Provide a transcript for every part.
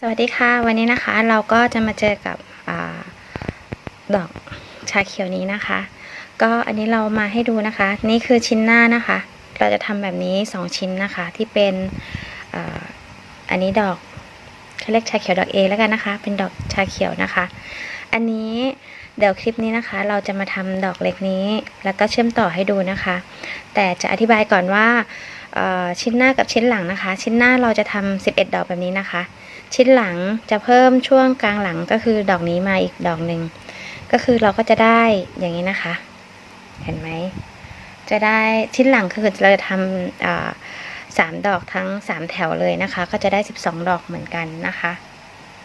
สวัสดีค่ะ วันนี้นะคะเราก็จะมาเจอกับอดอกชาเขียวนี้นะคะ ก็อันนี้เรามาให้ดูนะคะ นี่คือชิ้นหน้านะคะ เราจะทำแบบนี้ 2 ชิ้นนะคะ ที่เป็นออันนี้ดอกเขาเรียกชาเขียวดอกเอแล้วกันนะคะ เป็นดอกชาเขียวนะคะ อันนี้เดี๋ยวคลิปนี้นะคะ เราจะมาทำดอกเล็กนี้ แล้วก็เชื่อมต่อให้ดูนะคะ แต่จะอธิบายก่อนว่าชิ้นหน้ากับชิ้นหลังนะคะ ชิ้นหน้าเราจะทำ11 ดอกแบบนี้นะคะ ชิ้นหลังจะเพิ่มช่วงกลางหลังก็คือดอกนี้มาอีกดอกหนึ่งก็คือเราก็จะได้อย่างนี้นะคะ เห็นไหมจะได้ชิ้นหลังคือเราจะทำอ่าสามดอกทั้งสามแถวเลยนะคะ ก็จะได้สิบสองดอกเหมือนกันนะคะ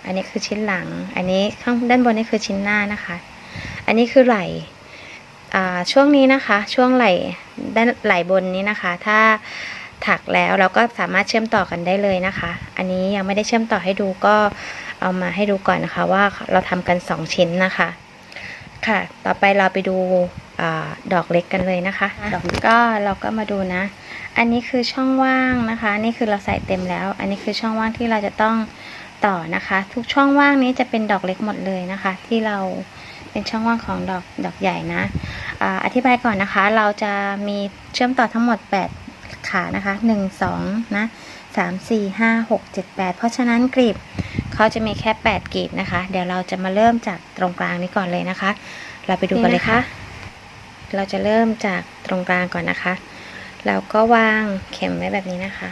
อันนี้คือชิ้นหลัง อันนี้ข้างด้านบนนี่คือชิ้นหน้านะคะ อันนี้คือไหล่อ่าช่วงนี้นะคะ ช่วงไหล่ด้านไหล่บนนี้นะคะ ถ้า ถักแล้วเราก็สามารถเชื่อมต่อกันได้เลยนะคะ อันนี้ยังไม่ได้เชื่อมต่อให้ดูก็เอามาให้ดูก่อนนะคะ ว่าเราทำกัน 2 ชิ้นนะคะ ค่ะ ต่อไปเราไปดูอาดอกเล็กกันเลยนะคะดอกก็เราก็มาดูนะ อันนี้คือช่องว่างนะคะ นี่คือเราใส่เต็มแล้ว อันนี้คือช่องว่างที่เราจะต้องต่อนะคะ ทุกช่องว่างนี้จะเป็นดอกเล็กหมดเลยนะคะ ที่เราเป็นช่องว่างของดอกดอกใหญ่นะอาอธิบายก่อนนะคะ เราจะมีเชื่อมต่อทั้งหมด 8 ขานะคะ 1 2 นะ3 4 5 6 7 8 เพราะฉะนั้นกรีบเขาจะมีแค่ 8กรีบนะคะ เดี๋ยวเราจะมาเริ่มจากตรงกลางนี้ก่อนเลยนะคะ เราไปดูกันเลยค่ะ เราจะเริ่มจากตรงกลางก่อนนะคะ เราก็วางเข็มไว้แบบนี้นะคะ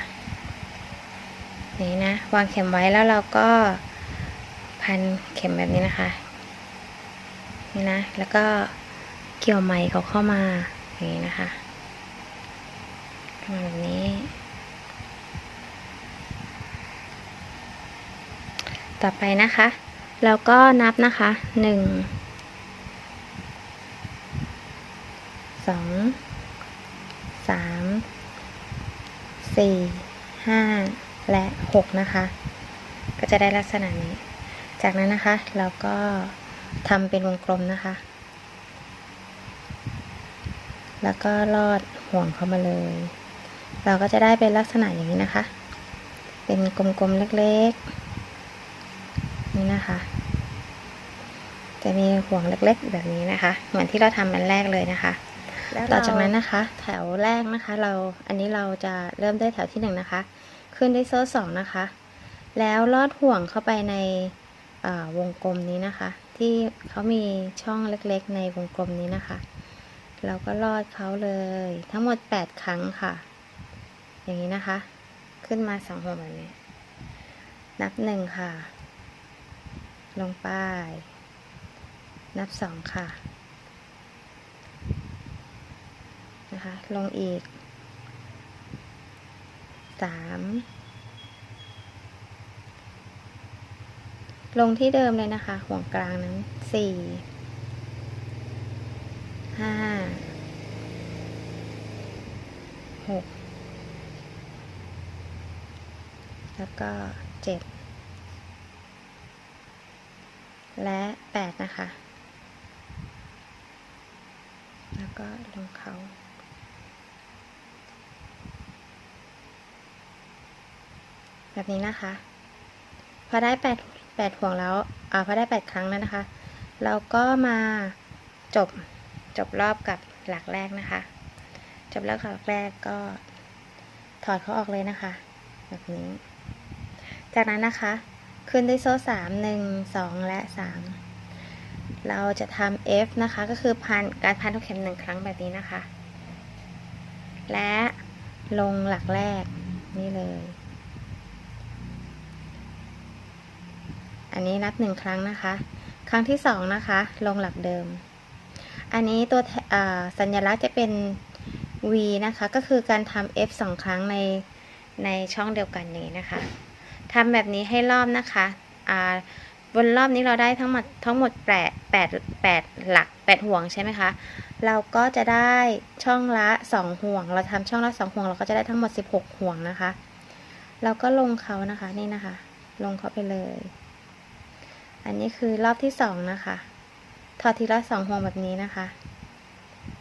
นี่นะ วางเข็มไว้แล้วเราก็พันเข็มแบบนี้นะคะ นี่นะ แล้วก็เกี่ยวไหมเขาเข้ามาอย่างนี้นะคะเข้ามา แบบนี้ ต่อไปนะคะเราก็นับนะคะหนึ่งสองสามสี่ห้าและหกนะคะ ก็จะได้ลักษณะนี้ จากนั้นนะคะเราก็ทำเป็นวงกลมนะคะ แล้วก็ลอดห่วงเข้ามาเลย เราก็จะได้เป็นลักษณะอย่างนี้นะคะ เป็นกลมๆเล็กๆ นี่นะคะ จะมีห่วงเล็กๆ แบบนี้นะคะ เหมือนที่เราทำอันแรกเลยนะคะต่อจากนั้นนะคะ แถวแรกนะคะ เราอันนี้เราจะเริ่มด้วยแถวที่หนึ่งนะคะ ขึ้นด้วยโซ่สองนะคะ แล้วลอดห่วงเข้าไปในอ่าวงกลมนี้นะคะ ที่เขามีช่องเล็กๆ ในวงกลมนี้นะคะ เราก็ลอดเขาเลย ทั้งหมด 8 ครั้งค่ะ อย่างนี้นะคะ ขึ้นมาสองห่วงแบบนี้ นับหนึ่งค่ะ ลงไป นับสองค่ะ นะคะ ลงอีกสามลงที่เดิมเลยนะคะ ห่วงกลางนั้นสี่ห้าหก แล้ว ก็เจ็ดและแปดนะคะ แล้วก็ลงเขาแบบนี้นะคะ พอได้แปดแปดห่วงแล้วอ่าพอได้แปดครั้งแล้วนะคะ เราก็มาจบจบรอบกับหลักแรกนะคะ จบรอบกับหลักแรกก็ถอดเขาออกเลยนะคะ แบบนี้ จากนั้นนะคะ ขึ้นด้วยโซ่สามหนึ่งสองและสามเราจะทำ F นะคะ ก็คือพันการพันทุกเข็มหนึ่งครั้งแบบนี้นะคะ และลงหลักแรกนี่เลย อันนี้นับหนึ่งครั้งนะคะ ครั้งที่สองนะคะ ลงหลักเดิม อันนี้ตัวสัญลักษณ์จะเป็น V นะคะ ก็คือการทำ F สองครั้งในในช่องเดียวกันนี้นะคะ ทำแบบนี้ให้รอบนะคะอ่าบนรอบนี้เราได้ทั้งหมดทั้งหมดแปดแปดแปดหลักแปดห่วงใช่ไหมคะ เราก็จะได้ช่องละสองห่วง เราทำช่องละสองห่วง เราก็จะได้ทั้งหมดสิบหกห่วงนะคะ เราก็ลงเขานะคะนี่นะคะ ลงเขาไปเลย อันนี้คือรอบที่สองนะคะ ถอดทีละสองห่วงแบบนี้นะคะ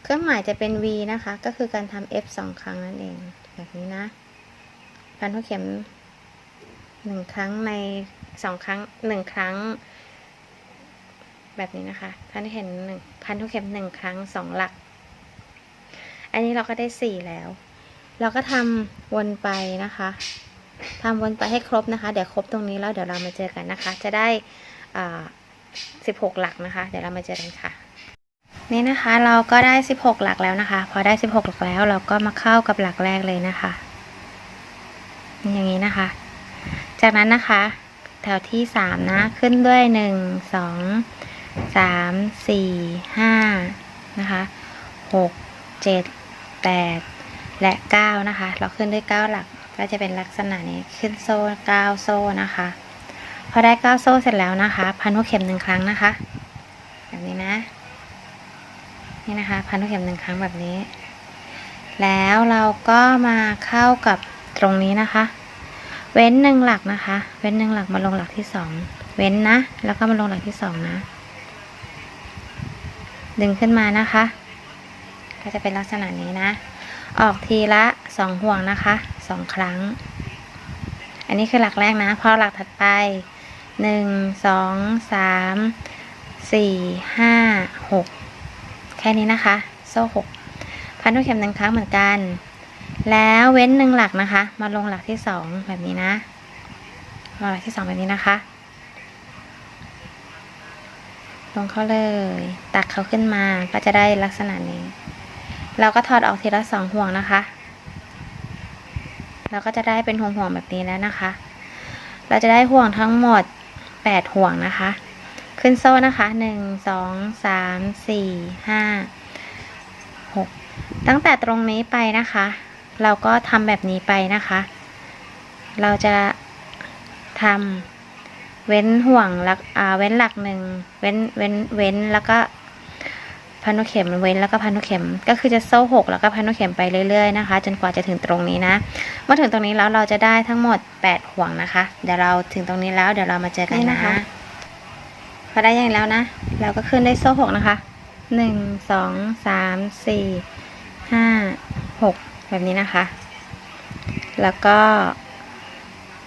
เครื่องหมายจะเป็น V นะคะ ก็คือการทำ F สองครั้งนั่นเอง แบบนี้นะพันหัวเข็ม หนึ่งครั้งในสองครั้งหนึ่งครั้ง แบบนี้นะคะพันธุเข็มหนึ่งพันธุเข็มหนึ่งครั้งสองหลัก อันนี้เราก็ได้สี่แล้ว เราก็ทำวนไปนะคะทำวนไปให้ครบนะคะ เดี๋ยวครบตรงนี้แล้วเดี๋ยวเรามาเจอกันนะคะ จะได้สิบหกหลักนะคะ เดี๋ยวเรามาเจอกันค่ะ นี่นะคะเราก็ได้16หกหลักแล้วนะคะ พอได้16หลักแล้วเราก็มาเข้ากับหลักแรกเลยนะคะ อย่างนี้นะคะ จากนั้นนะคะ แถวที่3นะ ขึ้นด้วย1 2 3 4 5นะคะ6 7 8แปดและ9นะคะ เราขึ้นด้วย9หลักก็จะเป็นลักษณะนี้ขึ้นโซ่9โซ่นะคะ พอได้9โซ่เสร็จแล้วนะคะ พันหัวเข็มหนึ่งครั้งนะคะ แบบนี้นะนี่นะคะ พันธุเข็มหนึ่งครั้งแบบนี้ แล้วเราก็มาเข้ากับตรงนี้นะคะ เว้นหนึ่งหลักนะคะ เว้นหนึ่งหลักมาลงหลักที่สองเว้นนะ แล้วก็มาลงหลักที่สองนะ ดึงขึ้นมานะคะ ก็จะเป็นลักษณะนี้นะ ออกทีละสองห่วงนะคะสองครั้ง อันนี้คือหลักแรกนะ พอหลักถัดไปหนึ่งสองสามสี่ห้าหกแค่นี้นะคะ โซ่หกพันธุเข็มหนึ่งครั้งเหมือนกัน แล้วเว้นหนึ่งหลักนะคะ มาลงหลักที่สองแบบนี้นะลงหลักที่สองแบบนี้นะคะ ลงเข้าเลย ตักเขาขึ้นมาก็จะได้ลักษณะนี้ เราก็ถอดออกทีละสองห่วงนะคะ เราก็จะได้เป็นห่วงห่วงแบบนี้แล้วนะคะ เราจะได้ห่วงทั้งหมดแปดห่วงนะคะ ขึ้นโซ่นะคะหนึ่งสองสามสี่ห้าหกตั้งแต่ตรงนี้ไปนะคะ เราก็ทำแบบนี้ไปนะคะ เราจะทำเว้นห่วงหลักอ่าเว้นหลักหนึ่งเว้นเว้นเว้นแล้วก็พันธุเข็มเว้นแล้วก็พันธุเข็ม ก็คือจะโซ่หกแล้วก็พันธุเข็มไปเรื่อยๆนะคะ จนกว่าจะถึงตรงนี้นะเมื่อถึงตรงนี้แล้วเราจะได้ทั้งหมดแปดห่วงนะคะ เดี๋ยวเราถึงตรงนี้แล้วเดี๋ยวเรามาเจอกันนี่นะนะคะพอได้อย่างนี้แล้วนะ เราก็ขึ้นได้โซ่หกนะคะหนึ่งสองสามสี่ห้าหก แบบนี้นะคะ แล้วก็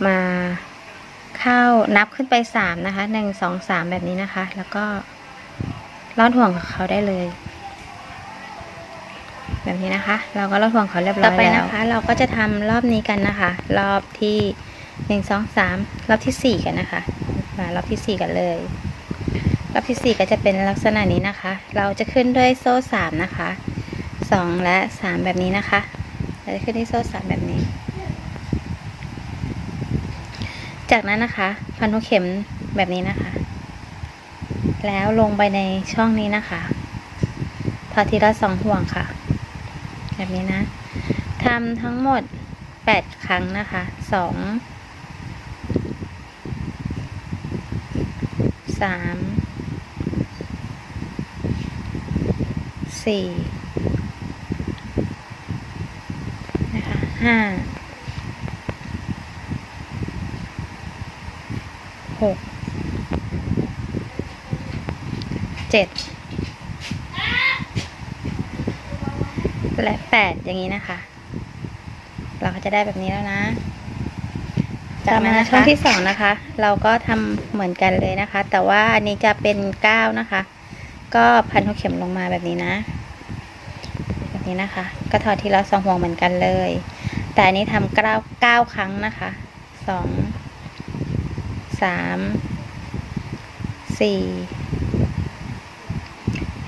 มาเข้านับขึ้นไปสามนะคะหนึ่งสองสามแบบนี้นะคะ แล้วก็ลอดห่วงกับเขาได้เลย แบบนี้นะคะ เราก็ลอดห่วงเขาเรียบร้อยแล้วต่อไปนะคะ เราก็จะทำรอบนี้กันนะคะ รอบที่หนึ่งสองสามรอบที่สี่กันนะคะ มารอบที่สี่กันเลย รอบที่สี่ก็จะเป็นลักษณะนี้นะคะ เราจะขึ้นด้วยโซ่สามนะคะสองและสามแบบนี้นะคะ เราจะขึ้นที่โซ่สามแบบนี้ จากนั้นนะคะ พันธุเข็มแบบนี้นะคะ แล้วลงไปในช่องนี้นะคะทอดทีละสองห่วงค่ะ แบบนี้นะทำทั้งหมดแปดครั้งนะคะสองสามสี่นะคะ ห้าหกเจ็ดและแปดอย่างนี้นะคะ เราก็จะได้แบบนี้แล้วนะจากนั้นช่องที่สองนะคะ เราก็ทำเหมือนกันเลยนะคะ แต่ว่าอันนี้จะเป็นเก้านะคะ ก็พันหัวเข็มลงมาแบบนี้นะ แบบนี้นะคะ ก็ถอดทีละสองห่วงเหมือนกันเลย แต่อันนี้ทำเก้าเก้าครั้งนะคะสองสามสี่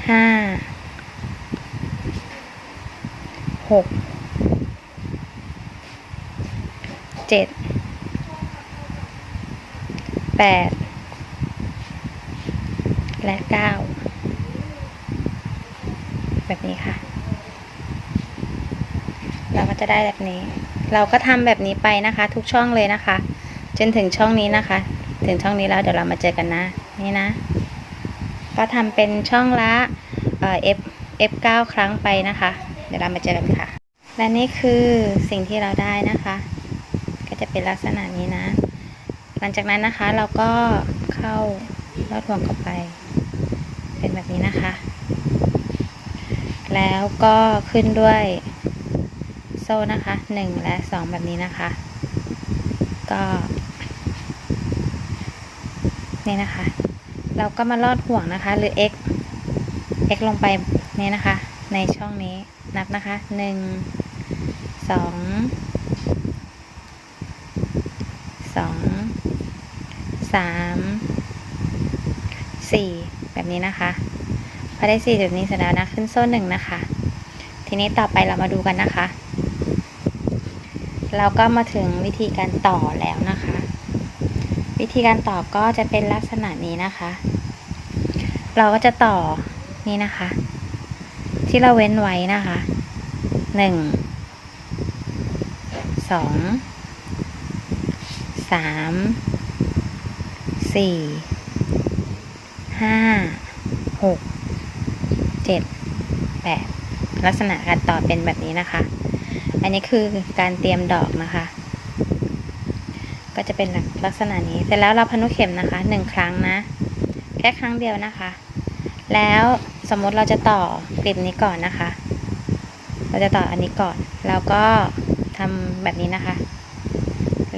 ห้าหกเจ็ดแปดและเก้าแบบนี้ค่ะ เราก็จะได้แบบนี้ เราก็ทำแบบนี้ไปนะคะ ทุกช่องเลยนะคะ จนถึงช่องนี้นะคะ ถึงช่องนี้แล้วเดี๋ยวเรามาเจอกันนะ นี่นะ ก็ทำเป็นช่องละเอ่อ F F9 ครั้งไปนะคะ เดี๋ยวเรามาเจอกันค่ะ และนี่คือสิ่งที่เราได้นะคะ ก็จะเป็นลักษณะนี้นะ หลังจากนั้นนะคะเราก็เข้าลอดห่วงเข้าไป เป็นแบบนี้นะคะ แล้วก็ขึ้นด้วย โซ่นะคะหนึ่งและสองแบบนี้นะคะ ก็นี่นะคะ เราก็มาลอดห่วงนะคะ หรือ x x ลงไปนี่นะคะ ในช่องนี้นับนะคะหนึ่งสองสองสามสี่แบบนี้นะคะพอได้สี่จุดนี้เสร็จแล้วนะขึ้นโซ่หนึ่งนะคะ ทีนี้ต่อไปเรามาดูกันนะคะ เราก็มาถึงวิธีการต่อแล้วนะคะ วิธีการต่อก็จะเป็นลักษณะนี้นะคะ เราก็จะต่อนี่นะคะ ที่เราเว้นไว้นะคะหนึ่งสองสามสี่ห้าหกเจ็ดแปดลักษณะการต่อเป็นแบบนี้นะคะ อันนี้คือการเตรียมดอกนะคะ ก็จะเป็นลักษณะนี้ เสร็จแล้วเราพนลูกเข็มนะคะหนึ่งครั้งนะ แค่ครั้งเดียวนะคะ แล้วสมมติเราจะต่อกลีบนี้ก่อนนะคะ เราจะต่ออันนี้ก่อน แล้วก็ทำแบบนี้นะคะ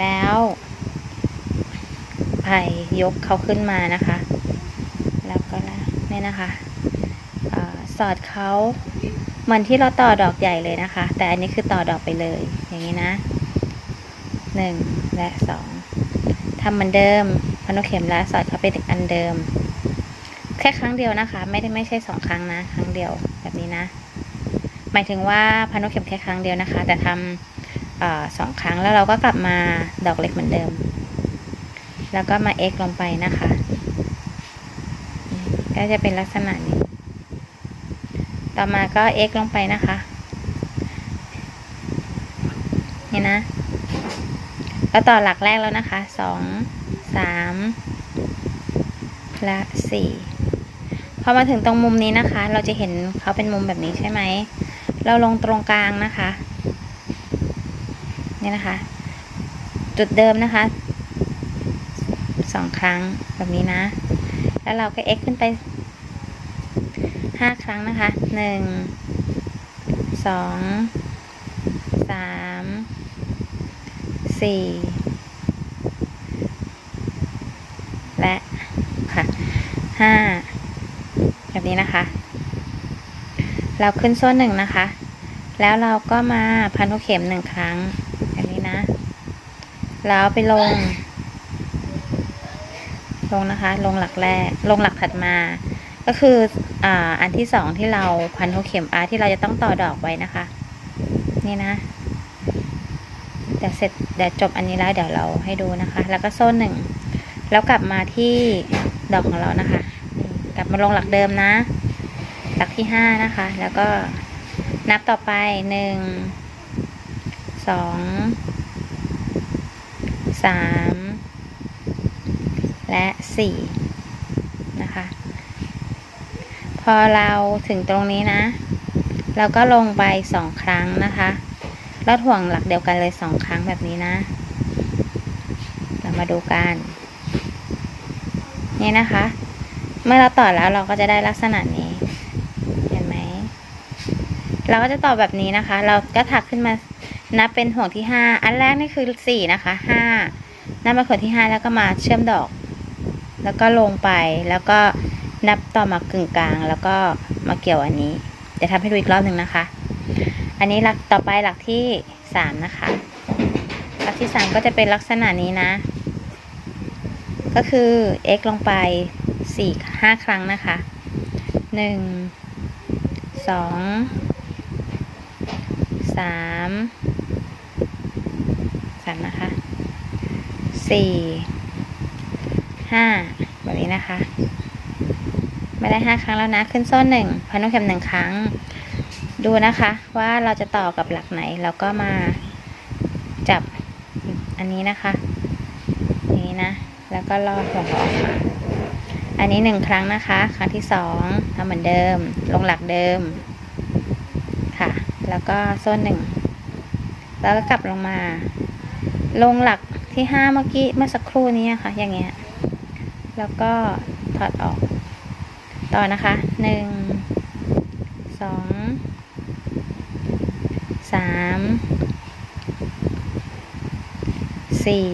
แล้วไผ่ยกเขาขึ้นมานะคะ แล้วก็นี่นะคะอสอดเขา เหมือนที่เราต่อดอกใหญ่เลยนะคะ แต่อันนี้คือต่อดอกไปเลย อย่างนี้นะหนึ่งและสองทำเหมือนเดิมพันนกเข็มและสอดเข้าไปอันเดิม แค่ครั้งเดียวนะคะ ไม่ได้ไม่ใช่สองครั้งนะ ครั้งเดียวแบบนี้นะ หมายถึงว่าพันนกเข็มแค่ครั้งเดียวนะคะ แต่ทำอสองครั้งแล้วเราก็กลับมาดอกเล็กเหมือนเดิม แล้วก็มา x ลงไปนะคะก็จะเป็นลักษณะนี้ ต่อมาก็ x ลงไปนะคะ นี่นะ แล้วต่อหลักแรกแล้วนะคะ สอง สาม และสี่พอมาถึงตรงมุมนี้นะคะ เราจะเห็นเขาเป็นมุมแบบนี้ใช่ไหม เราลงตรงกลางนะคะ นี่นะคะ จุดเดิมนะคะ สองครั้งแบบนี้นะ แล้วเราก็ x ขึ้นไป ห้าครั้งนะคะหนึ่งสองสามสี่และค่ะห้าแบบนี้นะคะ เราขึ้นโซ่หนึ่งนะคะ แล้วเราก็มาพันหัวเข็มหนึ่งครั้งแบบนี้นะ แล้วไปลง ลงนะคะ ลงหลักแรก ลงหลักถัดมา ก็คืออ่าอันที่สองที่เราพันหัวเข็มอาที่เราจะต้องต่อดอกไว้นะคะ นี่นะเดี๋ยวเสร็จเดี๋ยวจบอันนี้แล้วเดี๋ยวเราให้ดูนะคะ แล้วก็โซ่หนึ่งแล้วกลับมาที่ดอกของเรานะคะ กลับมาลงหลักเดิมนะ หลักที่ห้านะคะ แล้วก็นับต่อไปหนึ่งสองสามและสี่นะคะ พ อเราถึงตรงนี้นะ เราก็ลงไปสองครั้งนะคะลอดห่วงหลักเดียวกันเลยสองครั้งแบบนี้นะ เรามาดูกัน นี่นะคะ เมื่อเราต่อแล้วเราก็จะได้ลักษณะนี้ เห็นไหม เราก็จะต่อแบบนี้นะคะ เราก็ถักขึ้นมานับเป็นห่วงที่ห้า อันแรกนี่คือสี่นะคะห้านับมาห่วงที่ห้าแล้วก็มาเชื่อมดอก แล้วก็ลงไปแล้วก็ นับต่อมากึ่งกลาง แล้วก็มาเกี่ยวอันนี้เดี๋ยวทำให้ดูอีกรอบหนึ่งนะคะ อันนี้หลักต่อไปหลักที่สามนะคะ หลักที่สามก็จะเป็นลักษณะนี้นะ ก็คือ x ลงไปสี่ห้าครั้งนะคะหนึ่งสองสามสามนะคะสี่ห้าแบบนี้นะคะ ไม่ได้ห้าครั้งแล้วนะ ขึ้นโซ่หนึ่งพันลูกเข็มหนึ่งครั้ง ดูนะคะว่าเราจะต่อกับหลักไหนเราก็มาจับอันนี้นะคะนี้นะ แล้วก็ลอดหัวออกมาอันนี้หนึ่งครั้งนะคะ ครั้งที่สองทำเหมือนเดิม ลงหลักเดิมค่ะ แล้วก็โซ่หนึ่งแล้วก็กลับลงมา ลงหลักที่ห้าเมื่อกี้เมื่อสักครู่นี้ค่ะ อย่างเงี้ย แล้วก็ถอดออก ต่อนะคะหนึ่งสองสามสี่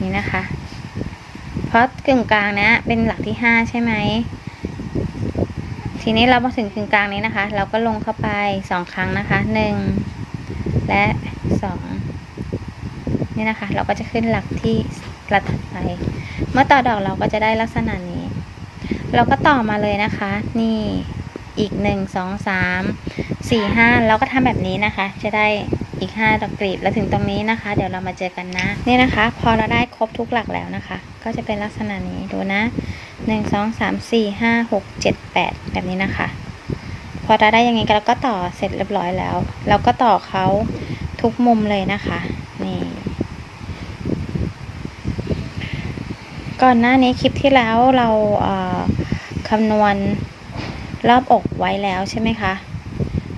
นี่นะคะ เพราะกึ่งกลางเนี้ยเป็นหลักที่ห้าใช่ไหมทีนี้เรามาถึงกึ่งกลางนี้นะคะ เราก็ลงเข้าไปสองครั้งนะคะหนึ่งและสองนี่นะคะ เราก็จะขึ้นหลักที่หลักถัดไป เมื่อต่อดอกเราก็จะได้ลักษณะนี้ เราก็ต่อมาเลยนะคะ นี่อีกหนึ่งสองสามสี่ห้าเราก็ทำแบบนี้นะคะ จะได้อีกห้าดอกกลีบแล้วถึงตรงนี้นะคะ เดี๋ยวเรามาเจอกันนะนี่นะคะ พอเราได้ครบทุกหลักแล้วนะคะ ก็จะเป็นลักษณะนี้ดูนะหนึ่งสองสามสี่ห้าหกเจ็ดแปดแบบนี้นะคะ พอเราได้อย่างนี้เราก็ต่อเสร็จเรียบร้อยแล้ว เราก็ต่อเขาทุกมุมเลยนะคะ นี่ ก่อนหน้านี้คลิปที่แล้วเราเคำนวณรอบอกไว้แล้วใช่ไหมคะ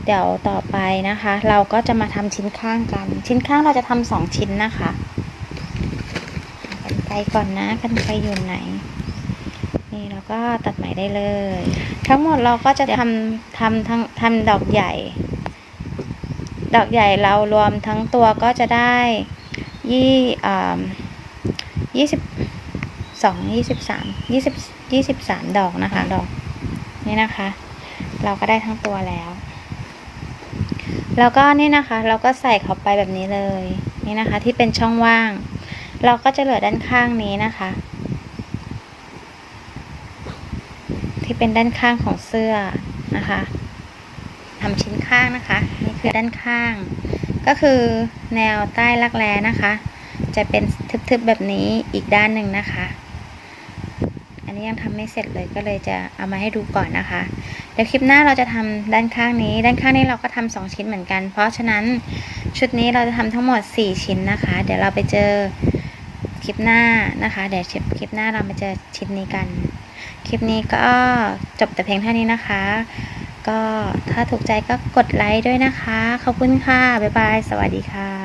เดี๋ยวต่อไปนะคะ เราก็จะมาทำชิ้นข้างกัน ชิ้นข้างเราจะทำสองชิ้นนะคะกันไกลก่อนนะกันไกลอยู่ไหน นี่เราก็ตัดไหมได้เลย ทั้งหมดเราก็จะทำทำทั้งทำดอกใหญ่ ดอกใหญ่เรารวมทั้งตัวก็จะได้ยี่อ่ายี่สิบ สองยี่สิบสามยี่สิบยี่สิบสามดอกนะคะ ดอก นี่นะคะ เราก็ได้ทั้งตัวแล้ว แล้วก็นี่นะคะ เราก็ใส่เข้าไปแบบนี้เลย นี่นะคะ ที่เป็นช่องว่าง เราก็จะเหลือด้านข้างนี้นะคะ ที่เป็นด้านข้างของเสื้อนะคะทำชิ้นข้างนะคะ นี่คือด้านข้าง ก็คือแนวใต้รักแร้นะคะ จะเป็นทึบๆแบบนี้อีกด้านหนึ่งนะคะ อันนี้ยังทำไม่เสร็จเลยก็เลยจะเอามาให้ดูก่อนนะคะ เดี๋ยวคลิปหน้าเราจะทำด้านข้างนี้ ด้านข้างนี้เราก็ทำสองชิ้นเหมือนกัน เพราะฉะนั้นชุดนี้เราจะทำทั้งหมด 4 ชิ้นนะคะ เดี๋ยวเราไปเจอคลิปหน้านะคะ เดี๋ยวคลิปหน้าเรามาเจอชิ้นนี้กัน คลิปนี้ก็จบแต่เพียงเท่านี้นะคะ ก็ถ้าถูกใจก็กดไลค์ด้วยนะคะ ขอบคุณค่ะ บ๊ายบาย สวัสดีค่ะ